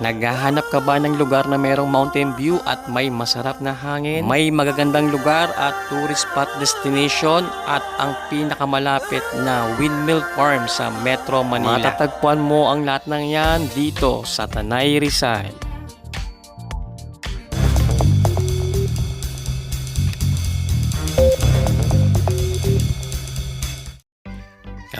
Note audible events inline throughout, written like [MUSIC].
Naghahanap ka ba ng lugar na merong mountain view at may masarap na hangin? May magagandang lugar at tourist spot destination at ang pinakamalapit na windmill farm sa Metro Manila. Matatagpuan mo ang lahat ng yan dito sa Tanay Rizal.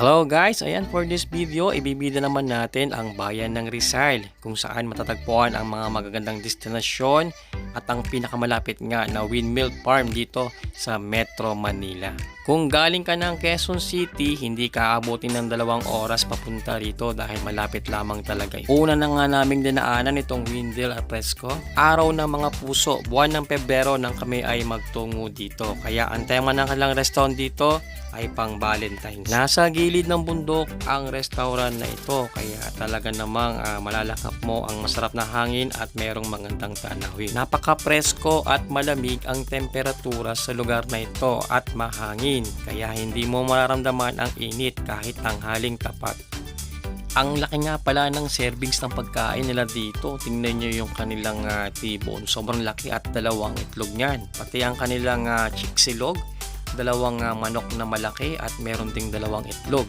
Hello guys, ayan for this video, ibibida naman natin ang bayan ng Rizal kung saan matatagpuan ang mga magagandang destinasyon at ang pinakamalapit nga na windmill farm dito sa Metro Manila. Kung galing ka ng Quezon City, hindi ka abutin ng dalawang oras papunta rito dahil malapit lamang talaga. Una na nga naming dinaanan itong Windmill at Fresco. Araw ng mga puso, buwan ng Pebrero nang kami ay magtungo dito. Kaya ang tema ng kanilang restaurant dito ay pang Valentine's. Nasa gilid ng bundok ang restaurant na ito kaya talaga namang ah, malalakap mo ang masarap na hangin at merong magandang tanawin. Napaka-presko at malamig ang temperatura sa lugar na ito at mahangin kaya hindi mo mararamdaman ang init kahit tanghaling tapat. Ang laki nga pala ng servings ng pagkain nila dito. Tingnan nyo yung kanilang uh, tibon. Sobrang laki at dalawang itlog niyan. Pati ang kanilang uh, chiksilog, dalawang ah, manok na malaki at meron ding dalawang itlog.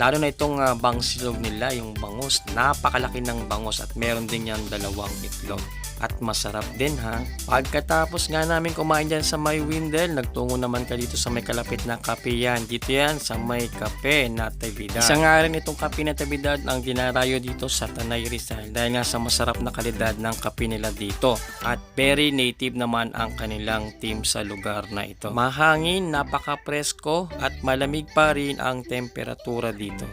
Lalo na itong uh, bangsilog nila, yung bangus. Napakalaki ng bangus at meron din yan dalawang itlog. At masarap din ha. Pagkatapos nga namin kumain dyan sa may Windel, nagtungo naman ka dito sa may kalapit na kape yan. Dito yan sa may kape na Tabidad. Isa nga rin itong kape na Tabidad ang dinarayo dito sa Tanay Rizal dahil nga sa masarap na kalidad ng kape nila dito. At very native naman ang kanilang team sa lugar na ito. Mahangin, napaka-presko at malamig pa rin ang temperatura dito.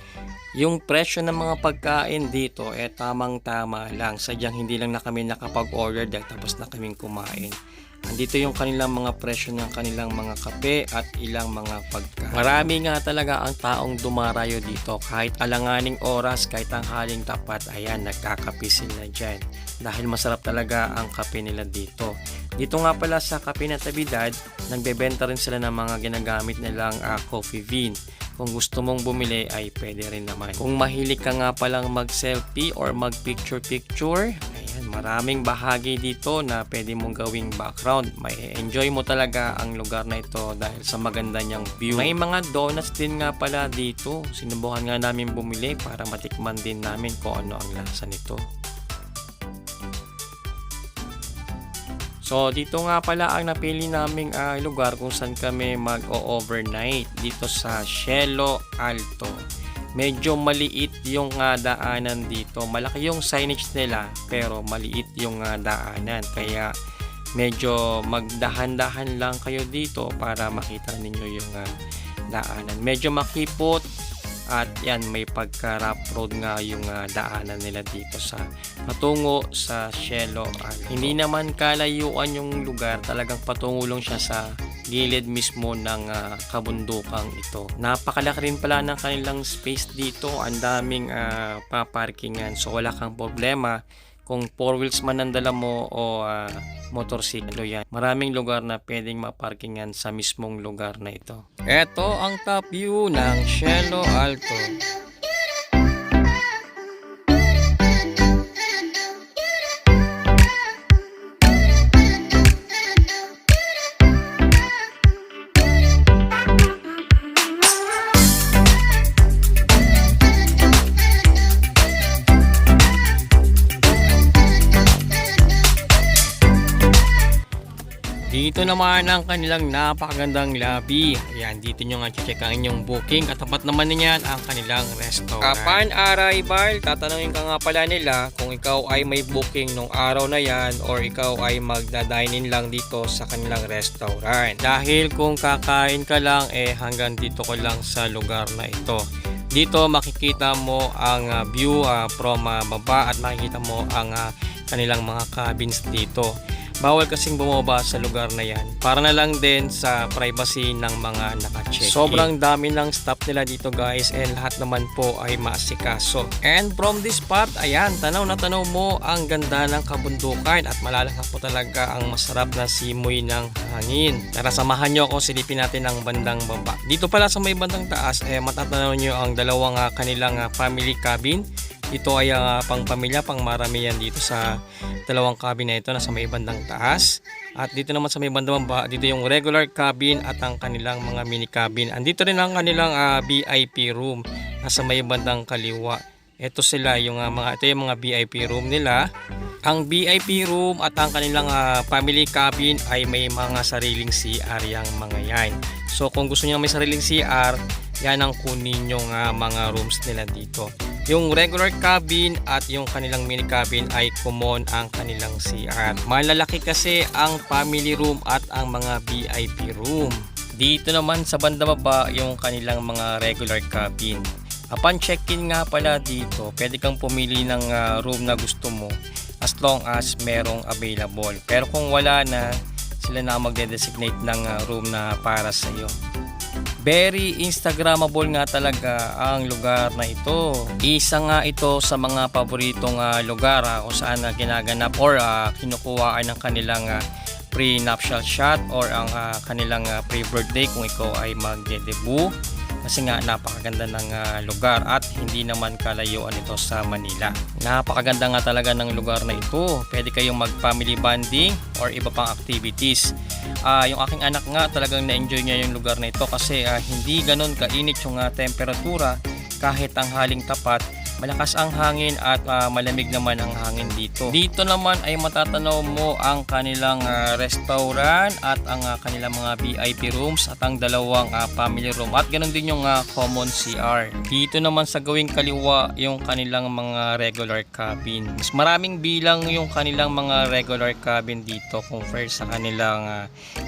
Yung presyo ng mga pagkain dito eh tamang tama lang. Sadyang hindi lang na kami nakapag-order dahil tapos na kaming kumain. Andito yung kanilang mga presyo ng kanilang mga kape at ilang mga pagkain. Marami nga talaga ang taong dumarayo dito. Kahit alanganing oras, kahit ang haling tapat, ayan, nagkakape sila dyan. Dahil masarap talaga ang kape nila dito. Dito nga pala sa Kape na Tabidad, nagbebenta rin sila ng mga ginagamit nilang ah, coffee bean. Kung gusto mong bumili ay pwede rin naman. Kung mahilig ka nga palang mag-selfie or mag-picture-picture, ayan, maraming bahagi dito na pwede mong gawing background. May enjoy mo talaga ang lugar na ito dahil sa maganda niyang view. May mga donuts din nga pala dito. Sinubukan nga namin bumili para matikman din namin kung ano ang lasa nito. So dito nga pala ang napili naming ah, lugar kung saan kami mag-overnight dito sa Cielo Alto. Medyo maliit yung ah, daanan dito. Malaki yung signage nila pero maliit yung ah, daanan. Kaya medyo magdahan-dahan lang kayo dito para makita ninyo yung ah, daanan. Medyo makipot at yan may pagka rough road nga yung ah, daanan nila dito sa patungo sa Cielo Island. Hindi naman kalayuan yung lugar, talagang patungo lang siya sa gilid mismo ng ah, kabundukang ito. Napakalaki rin pala ng kanilang space dito. Ang daming ah, paparkingan. So wala kang problema kung four wheels man ang dala mo o ah, motorsiklo yan. Maraming lugar na pwedeng maparkingan sa mismong lugar na ito. Ito ang top view ng Cielo Alto. Dito naman ang kanilang napakagandang lobby. Ayan, dito nyo nga check ang inyong booking. Katapat naman niyan ang kanilang restaurant. Upon arrival, tatanungin ka nga pala nila kung ikaw ay may booking nung araw na yan or ikaw ay magda-dine-in lang dito sa kanilang restaurant. Dahil kung kakain ka lang, eh hanggang dito ko lang sa lugar na ito. Dito makikita mo ang ah, view ah, from ah, baba at makikita mo ang ah, kanilang mga cabins dito. Bawal kasing bumaba sa lugar na yan. Para na lang din sa privacy ng mga naka-check. Sobrang dami ng staff nila dito guys and lahat naman po ay maasikaso. And from this spot, ayan, tanaw na tanaw mo ang ganda ng kabundukan at malalaka po talaga ang masarap na simoy ng hangin. Tara samahan nyo ako, silipin natin ang bandang baba. Dito pala sa may bandang taas, eh, matatanaw nyo ang dalawang ah, kanilang ah, family cabin. Ito ay ah, pang pamilya, pang marami yan dito sa dalawang cabin na ito na sa may bandang taas. At dito naman sa may bandang baba, dito yung regular cabin at ang kanilang mga mini cabin. Andito rin ang kanilang ah, VIP room na sa may bandang kaliwa. Ito sila yung ah, mga ito yung mga VIP room nila. Ang VIP room at ang kanilang ah, family cabin ay may mga sariling CR yang mga yan. So kung gusto niyo may sariling CR, yan ang kunin yung ah, mga rooms nila dito. Yung regular cabin at yung kanilang mini cabin ay common ang kanilang CR. Malalaki kasi ang family room at ang mga VIP room. Dito naman sa banda baba yung kanilang mga regular cabin. Upon check-in nga pala dito, pwede kang pumili ng ah, room na gusto mo as long as merong available. Pero kung wala na, sila na magde-designate ng ah, room na para sa iyo. Very Instagrammable nga talaga ang lugar na ito. Isa nga ito sa mga paboritong ah, lugar ah, kung saan na ginaganap or ah, kinukuhaan ng kanilang ah, pre-nuptial shot or ang ah, kanilang ah, pre-birthday kung ikaw ay magde-debut kasi nga napakaganda ng ah, lugar at hindi naman kalayuan ito sa Manila. Napakaganda nga talaga ng lugar na ito. Pwede kayong mag-family bonding or iba pang activities. Ah, yung aking anak nga talagang na-enjoy niya yung lugar na ito kasi ah, hindi ganun kainit yung ah, temperatura kahit ang haling tapat malakas ang hangin at ah, malamig naman ang hangin dito. Dito naman ay matatanaw mo ang kanilang ah, restaurant at ang ah, kanilang mga VIP rooms at ang dalawang ah, family room at ganun din yung ah, common CR. Dito naman sa gawing kaliwa yung kanilang mga regular cabin. Mas maraming bilang yung kanilang mga regular cabin dito compare sa kanilang ah,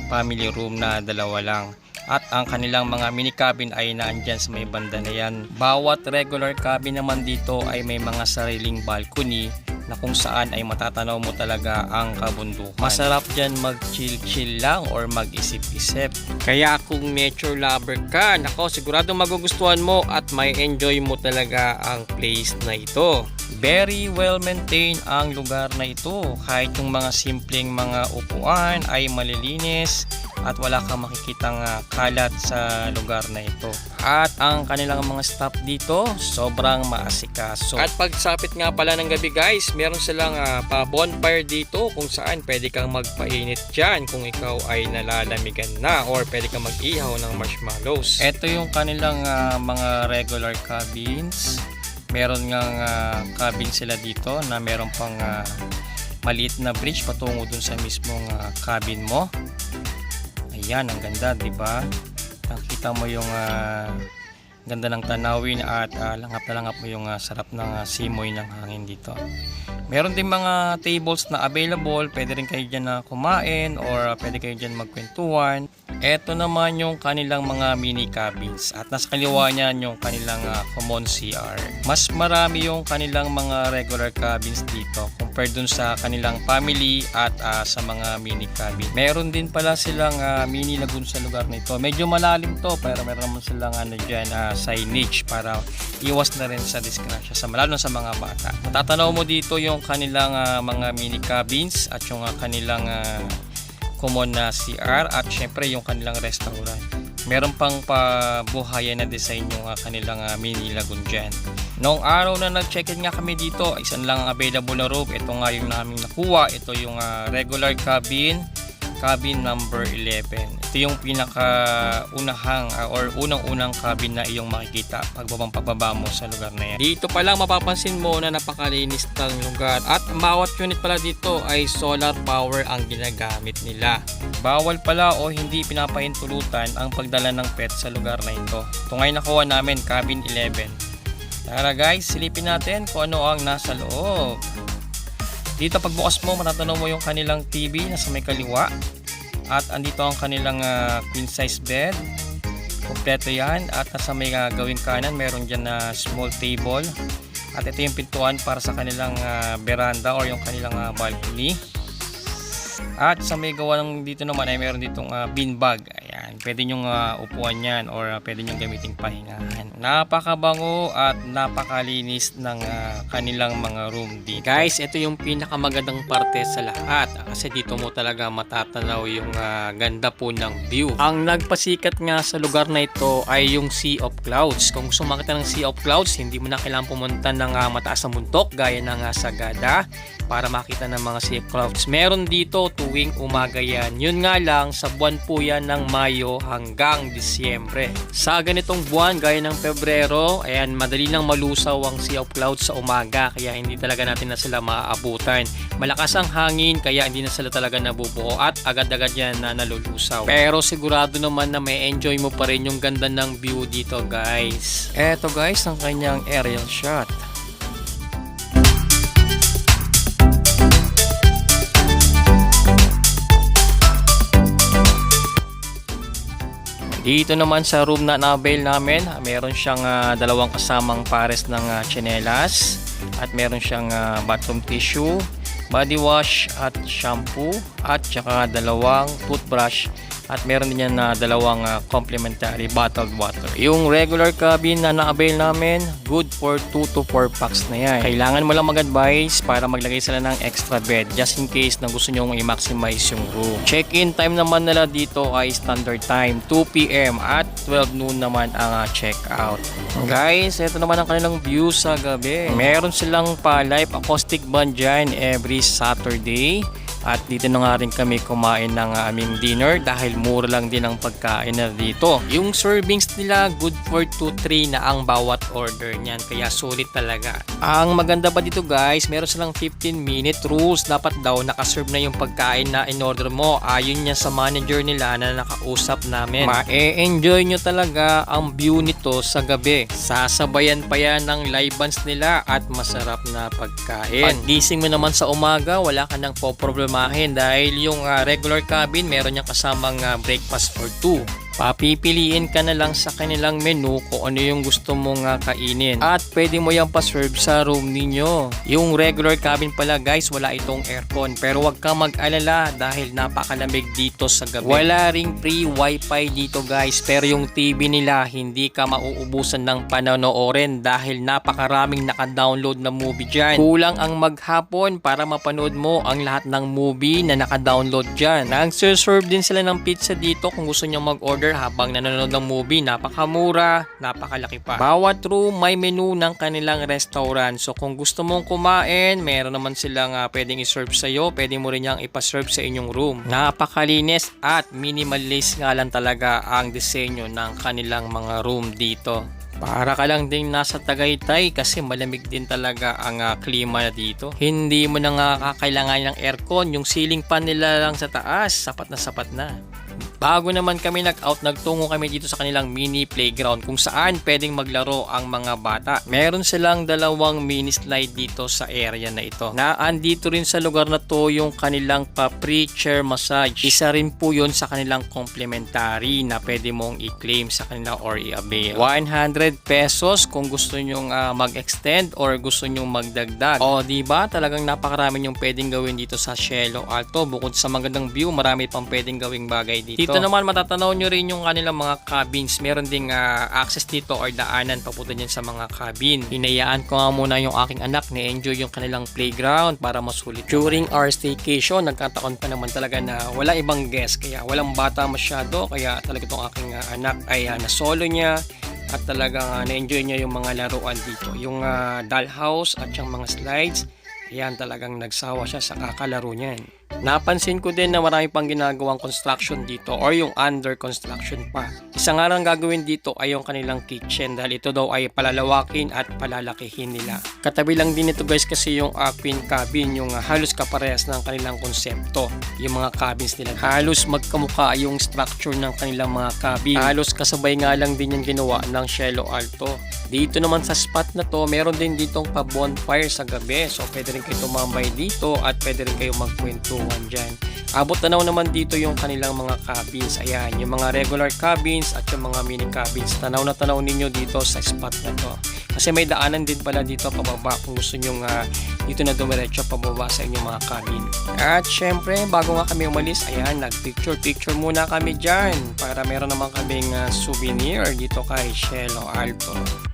family room na dalawa lang at ang kanilang mga mini cabin ay naandyan sa may banda na yan. Bawat regular cabin naman dito ay may mga sariling balcony na kung saan ay matatanaw mo talaga ang kabundukan. Masarap dyan mag-chill-chill lang or mag-isip-isip. Kaya kung nature lover ka, nako sigurado magugustuhan mo at may enjoy mo talaga ang place na ito. Very well maintained ang lugar na ito. Kahit yung mga simpleng mga upuan ay malilinis at wala kang makikitang ah, kalat sa lugar na ito. At ang kanilang mga staff dito, sobrang maasikaso. At pagsapit nga pala ng gabi guys, meron silang ah, pa bonfire dito kung saan pwede kang magpainit dyan kung ikaw ay nalalamigan na or pwede kang mag-ihaw ng marshmallows. Ito yung kanilang ah, mga regular cabins. Meron nga cabin sila dito na meron pang ah, maliit na bridge patungo dun sa mismong ah, cabin mo. Ayan, ang ganda, 'di ba? Nakita mo yung ah, ganda ng tanawin at ah, langap na langap mo yung ah, sarap ng ah, simoy ng hangin dito. Meron din mga tables na available, pwede rin kayo dyan na kumain or ah, pwede kayo dyan magkwentuhan. Ito naman yung kanilang mga mini cabins at nasa kaliwa niyan yung kanilang ah, common CR. Mas marami yung kanilang mga regular cabins dito compared dun sa kanilang family at ah, sa mga mini cabin. Meron din pala silang ah, mini lagoon sa lugar na ito. Medyo malalim to pero meron naman silang ano dyan, ah, signage para iwas na rin sa disgrasya sa lalo sa mga bata. Matatanaw mo dito yung kanilang ah, mga mini cabins at yung ah, kanilang ah, common na CR at syempre yung kanilang restaurant. Meron pang pabuhayan na design yung ah, kanilang ah, mini lagoon dyan. Noong araw na nag-check-in nga kami dito, isang lang ang available na room. Ito nga yung naming nakuha. Ito yung ah, regular cabin, cabin number 11. Ito yung pinaka-unahang ah, or unang-unang cabin na iyong makikita pagbabang pagbaba mo sa lugar na yan. Dito pa lang mapapansin mo na napakalinis ng lugar at bawat unit pala dito ay solar power ang ginagamit nila. Bawal pala o hindi pinapahintulutan ang pagdala ng pet sa lugar na ito. Ito ngayon nakuha namin, cabin 11. Tara guys, silipin natin kung ano ang nasa loob. Dito pagbukas mo, matatanaw mo yung kanilang TV na sa may kaliwa. At andito ang kanilang ah, queen size bed. Kompleto yan. At nasa may ah, gawing kanan, meron dyan na small table. At ito yung pintuan para sa kanilang ah, veranda or yung kanilang ah, balcony. At sa may gawa ng dito naman ay meron ditong uh, beanbag. Ayan, pwede nyong uh, upuan yan or uh, pwede nyong gamiting pahingahan. Napakabango at napakalinis ng uh, kanilang mga room dito. Guys, ito yung pinakamagandang parte sa lahat kasi dito mo talaga matatanaw yung uh, ganda po ng view. Ang nagpasikat nga sa lugar na ito ay yung Sea of Clouds. Kung gusto makita ng Sea of Clouds, hindi mo na kailangan pumunta ng uh, mataas na muntok gaya ng uh, Sagada para makita ng mga of clouds. Meron dito tuwing umaga yan. Yun nga lang, sa buwan po yan ng Mayo hanggang Disyembre. Sa ganitong buwan, gaya ng Pebrero, ayan, madali nang malusaw ang of clouds sa umaga, kaya hindi talaga natin na sila maaabutan. Malakas ang hangin, kaya hindi na sila talaga nabubuo at agad-agad yan na nalulusaw. Pero sigurado naman na may enjoy mo pa rin yung ganda ng view dito guys. Eto guys, ang kanyang aerial shot. Dito naman sa room na na-avail namin, meron siyang uh, dalawang kasamang pares ng uh, chinelas at meron siyang uh, bathroom tissue, body wash at shampoo at saka dalawang toothbrush at meron din yan na dalawang uh, complimentary bottled water. Yung regular cabin na na-avail namin, good for 2 to 4 packs na yan. Kailangan mo lang mag-advise para maglagay sila ng extra bed just in case na gusto nyo i-maximize yung room. Check-in time naman nila dito ay standard time, 2 p.m. at 12 noon naman ang uh, check-out. Guys, ito naman ang kanilang view sa gabi. Meron silang pa live acoustic band dyan every Saturday. At dito na nga rin kami kumain ng aming dinner dahil mura lang din ang pagkain na dito. Yung servings nila good for 2-3 na ang bawat order niyan kaya sulit talaga. Ang maganda pa dito guys, meron silang 15 minute rules. Dapat daw nakaserve na yung pagkain na in order mo. Ayon niya sa manager nila na nakausap namin. Ma-enjoy nyo talaga ang view nito sa gabi. Sasabayan pa yan ng live bands nila at masarap na pagkain. Pag gising mo naman sa umaga, wala ka nang po problemahin dahil yung uh, regular cabin meron niyang kasamang uh, breakfast for two. Papipiliin ka na lang sa kanilang menu kung ano yung gusto mong uh, kainin. At pwede mo yung pa-serve sa room ninyo. Yung regular cabin pala guys, wala itong aircon. Pero wag kang mag-alala dahil napakalamig dito sa gabi. Wala ring free wifi dito guys. Pero yung TV nila, hindi ka mauubusan ng panonoorin dahil napakaraming naka-download na movie dyan. Kulang ang maghapon para mapanood mo ang lahat ng movie na naka-download dyan. Nag-serve din sila ng pizza dito kung gusto nyo mag-order habang nanonood ng movie. Napakamura, napakalaki pa. Bawat room may menu ng kanilang restaurant. So kung gusto mong kumain, meron naman silang uh, pwedeng i-serve sa iyo. Pwede mo rin yang ipa-serve sa inyong room. Napakalinis at minimalist nga lang talaga ang disenyo ng kanilang mga room dito. Para ka lang din nasa Tagaytay kasi malamig din talaga ang uh, klima dito. Hindi mo na nga kakailangan ng aircon, yung ceiling fan nila lang sa taas, sapat na sapat na. Bago naman kami nag-out, nagtungo kami dito sa kanilang mini playground kung saan pwedeng maglaro ang mga bata. Meron silang dalawang mini slide dito sa area na ito. Na andito rin sa lugar na to yung kanilang pa-pre-chair massage. Isa rin po yun sa kanilang complimentary na pwede mong i-claim sa kanila or i-avail. 100 pesos kung gusto nyong uh, mag-extend or gusto nyong magdagdag. O di ba talagang napakarami yung pwedeng gawin dito sa Cielo Alto. Bukod sa magandang view, marami pang pwedeng gawing bagay dito. Dito naman matatanaw nyo rin yung kanilang mga cabins. Meron ding uh, access dito or daanan papunta dyan sa mga cabin. Hinayaan ko nga muna yung aking anak na enjoy yung kanilang playground para masulit. During our staycation, nagkataon pa naman talaga na wala ibang guest kaya walang bata masyado kaya talaga itong aking uh, anak ay uh, na-solo niya at talagang uh, na-enjoy niya yung mga laruan dito. Yung uh, dollhouse at yung mga slides, yan talagang nagsawa siya sa kakalaro niyan. Napansin ko din na marami pang ginagawang construction dito or yung under construction pa. Isa nga lang gagawin dito ay yung kanilang kitchen dahil ito daw ay palalawakin at palalakihin nila. Katabi lang din ito guys kasi yung uh, queen cabin, yung uh, halos kaparehas ng kanilang konsepto. Yung mga cabins nila. Halos magkamuka yung structure ng kanilang mga cabin. Halos kasabay nga lang din yung ginawa ng Cielo Alto. Dito naman sa spot na to, meron din ditong pa bonfire sa gabi. So pwede rin kayo tumambay dito at pwede rin kayo magkwentuhan dyan. Abot tanaw naman dito yung kanilang mga cabins. Ayan, yung mga regular cabins at yung mga mini cabins. Tanaw na tanaw ninyo dito sa spot na to. Kasi may daanan din pala dito pababa kung gusto nyo uh, dito na dumiretso pababa sa inyong mga cabin. At syempre, bago nga kami umalis, ayan, nag-picture-picture muna kami dyan para meron naman kaming ah, souvenir dito kay Cielo Alto.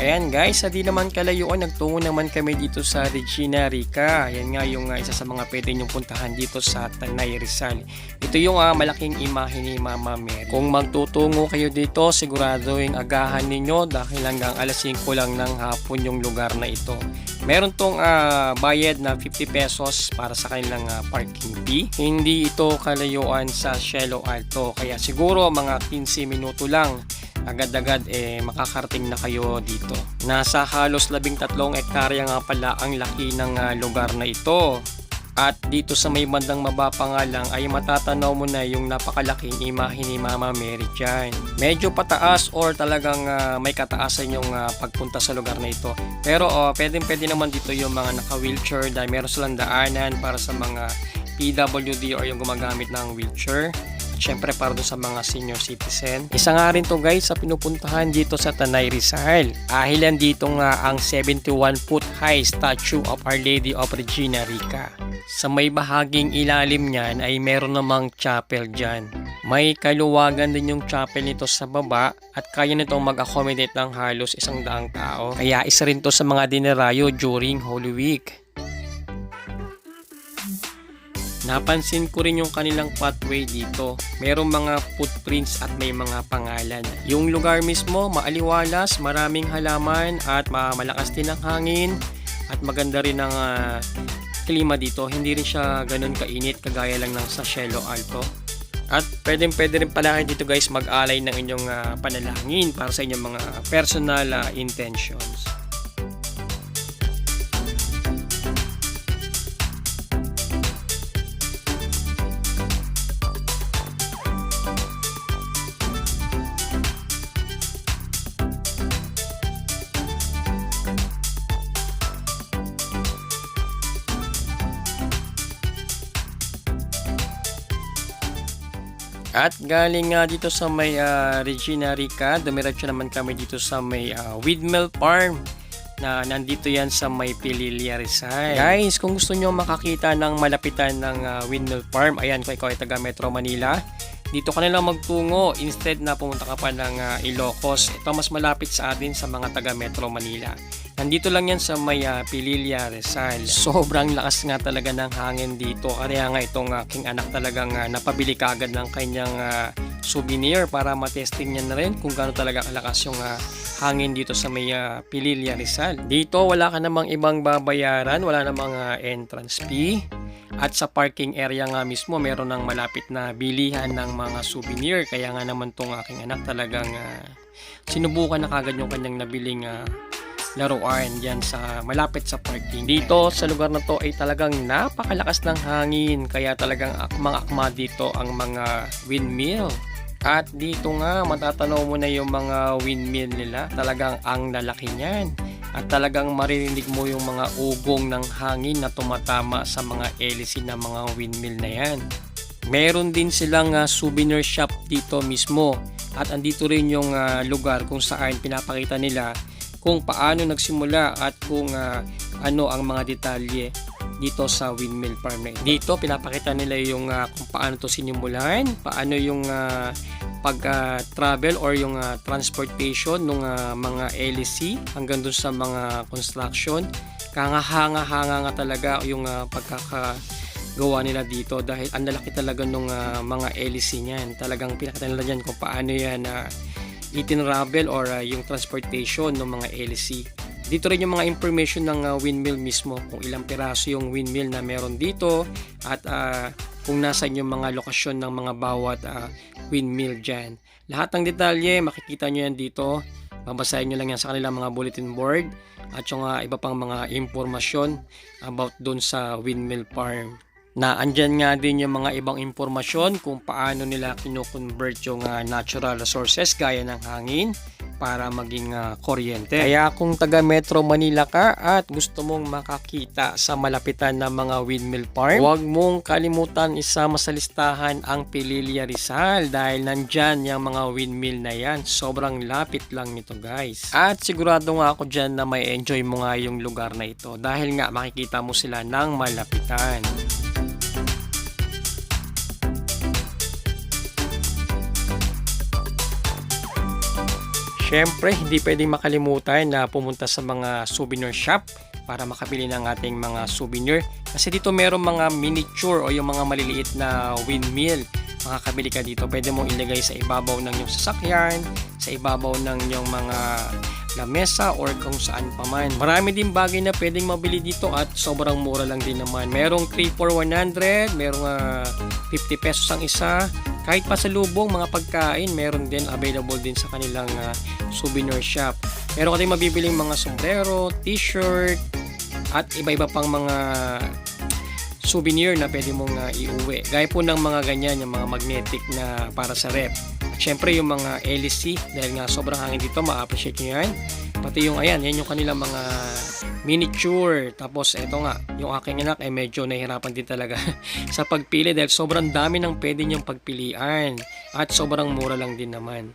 Ayan guys, sa di naman kalayuan, nagtungo naman kami dito sa Regina Rica. Ayan nga yung uh, isa sa mga pwede nyong puntahan dito sa Tanay Rizal. Ito yung uh, malaking imahe ni Mama Mary. Kung magtutungo kayo dito, sigurado yung agahan ninyo dahil hanggang alas 5 lang ng hapon yung lugar na ito. Meron tong uh, bayad na 50 pesos para sa kanilang uh, parking fee. Hindi ito kalayuan sa Cielo Alto. Kaya siguro mga 15 minuto lang agad-agad eh makakarating na kayo dito. Nasa halos 13 ektarya nga pala ang laki ng uh, lugar na ito. At dito sa may bandang maba pa nga lang ay matatanaw mo na yung napakalaking imahe ni Mama Mary dyan. Medyo pataas or talagang uh, may kataasan yung uh, pagpunta sa lugar na ito. Pero uh, pwede pwede naman dito yung mga naka-wheelchair dahil meron silang daanan para sa mga PWD or yung gumagamit ng wheelchair syempre para doon sa mga senior citizen. Isa nga rin to guys sa pinupuntahan dito sa Tanay Rizal. Ahilan dito nga ang 71 foot high statue of Our Lady of Regina Rica. Sa may bahaging ilalim niyan ay meron namang chapel dyan. May kaluwagan din yung chapel nito sa baba at kaya nitong mag-accommodate ng halos isang daang tao. Kaya isa rin to sa mga dinerayo during Holy Week. Napansin ko rin yung kanilang pathway dito. Merong mga footprints at may mga pangalan. Yung lugar mismo, maaliwalas, maraming halaman at malakas din ang hangin at maganda rin ang uh, klima dito. Hindi rin siya ganun kainit kagaya lang ng sa Cielo Alto. At pwede pwede rin pala kayo dito guys mag-alay ng inyong uh, panalangin para sa inyong mga personal uh, intentions. At galing nga dito sa may uh, Regina Rica, dumiretso naman kami dito sa may uh, Windmill Farm na nandito yan sa may Pililia Rizal. Guys, kung gusto nyo makakita ng malapitan ng uh, Windmill Farm, ayan kung ikaw taga Metro Manila, dito ka na magtungo instead na pumunta ka pa ng uh, Ilocos. Ito mas malapit sa atin sa mga taga Metro Manila. Nandito lang yan sa may uh, Pililia Rizal. Sobrang lakas nga talaga ng hangin dito. Kaya nga itong aking anak talagang uh, napabili kagad ng kanyang uh, souvenir para matesting niya na rin kung gaano talaga kalakas yung uh, hangin dito sa may uh, Pililia Rizal. Dito wala ka namang ibang babayaran, wala namang uh, entrance fee. At sa parking area nga mismo, meron ng malapit na bilihan ng mga souvenir. Kaya nga naman tong aking anak talagang uh, sinubukan na kagad yung kanyang nabiling uh, laruan dyan sa malapit sa parking. Dito sa lugar na to ay talagang napakalakas ng hangin kaya talagang akmang-akma dito ang mga windmill. At dito nga matatanaw mo na yung mga windmill nila. Talagang ang lalaki niyan. At talagang maririnig mo yung mga ugong ng hangin na tumatama sa mga hélice ng mga windmill na yan. Meron din silang uh, souvenir shop dito mismo. At andito rin yung uh, lugar kung saan pinapakita nila kung paano nagsimula at kung uh, ano ang mga detalye dito sa windmill farm na Dito pinapakita nila yung uh, kung paano to sinimulan, paano yung uh, pag-travel uh, or yung uh, transportation ng uh, mga LEC hanggang dun sa mga construction. Kangahanga-hanga nga talaga yung uh, pagkakagawa nila dito dahil ang lalaki talaga ng uh, mga LEC niyan. Talagang pinakita nila dyan kung paano yan uh, itinravel or uh, yung transportation ng mga LC. Dito rin yung mga information ng uh, windmill mismo, kung ilang piraso yung windmill na meron dito at uh, kung nasan yung mga lokasyon ng mga bawat uh, windmill dyan. Lahat ng detalye, makikita nyo yan dito. Babasahin nyo lang yan sa kanilang mga bulletin board at yung uh, iba pang mga impormasyon about dun sa windmill farm na andyan nga din yung mga ibang impormasyon kung paano nila kinoconvert yung uh, natural resources gaya ng hangin, para maging ah, kuryente. Kaya kung taga Metro Manila ka at gusto mong makakita sa malapitan ng mga windmill farm, huwag mong kalimutan isama sa listahan ang Pililia Rizal dahil nandyan yung mga windmill na yan. Sobrang lapit lang nito guys. At sigurado nga ako dyan na may enjoy mo nga yung lugar na ito dahil nga makikita mo sila ng malapitan. Siyempre, hindi pwedeng makalimutan na pumunta sa mga souvenir shop para makabili ng ating mga souvenir. Kasi dito meron mga miniature o yung mga maliliit na windmill. Makakabili ka dito. Pwede mong ilagay sa ibabaw ng iyong sasakyan, sa ibabaw ng iyong mga lamesa or kung saan pa man. Marami din bagay na pwedeng mabili dito at sobrang mura lang din naman. Merong 3 for 100, merong ah, 50 pesos ang isa. Kahit pa sa lubong, mga pagkain, meron din available din sa kanilang ah, souvenir shop. Meron ka din mabibiling mga sombrero, t-shirt, at iba-iba pang mga souvenir na pwede mong ah, iuwi. Gaya po ng mga ganyan, yung mga magnetic na para sa rep. Syempre yung mga LC, dahil nga sobrang hangin dito, ma-appreciate nyo yan. Pati yung ayan, yan yung kanilang mga miniature. Tapos eto nga, yung aking anak ay medyo nahihirapan din talaga [LAUGHS] sa pagpili dahil sobrang dami ng pwede niyang pagpilian. At sobrang mura lang din naman.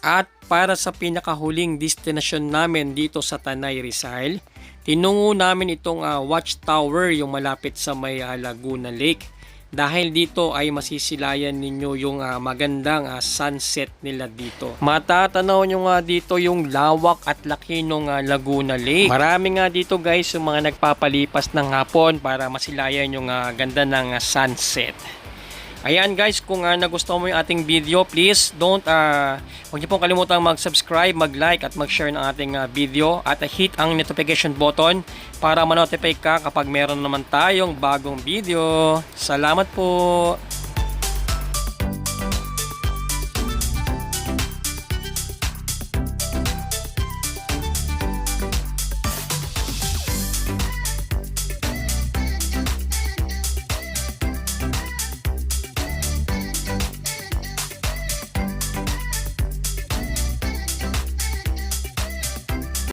At para sa pinakahuling destinasyon namin dito sa Tanay Rizal, tinungo namin itong ah, watchtower yung malapit sa may ah, Laguna Lake. Dahil dito ay masisilayan ninyo yung ah, magandang ah, sunset nila dito. Matatanaw nyo nga dito yung lawak at laki ng ah, Laguna Lake. Marami nga dito guys yung mga nagpapalipas ng hapon para masilayan yung ah, ganda ng ah, sunset. Ayan guys, kung uh, nagustuhan mo yung ating video, please don't, uh, huwag niyo pong kalimutan mag-subscribe, mag-like at mag-share ng ating uh, video at uh, hit ang notification button para ma-notify ka kapag meron naman tayong bagong video. Salamat po!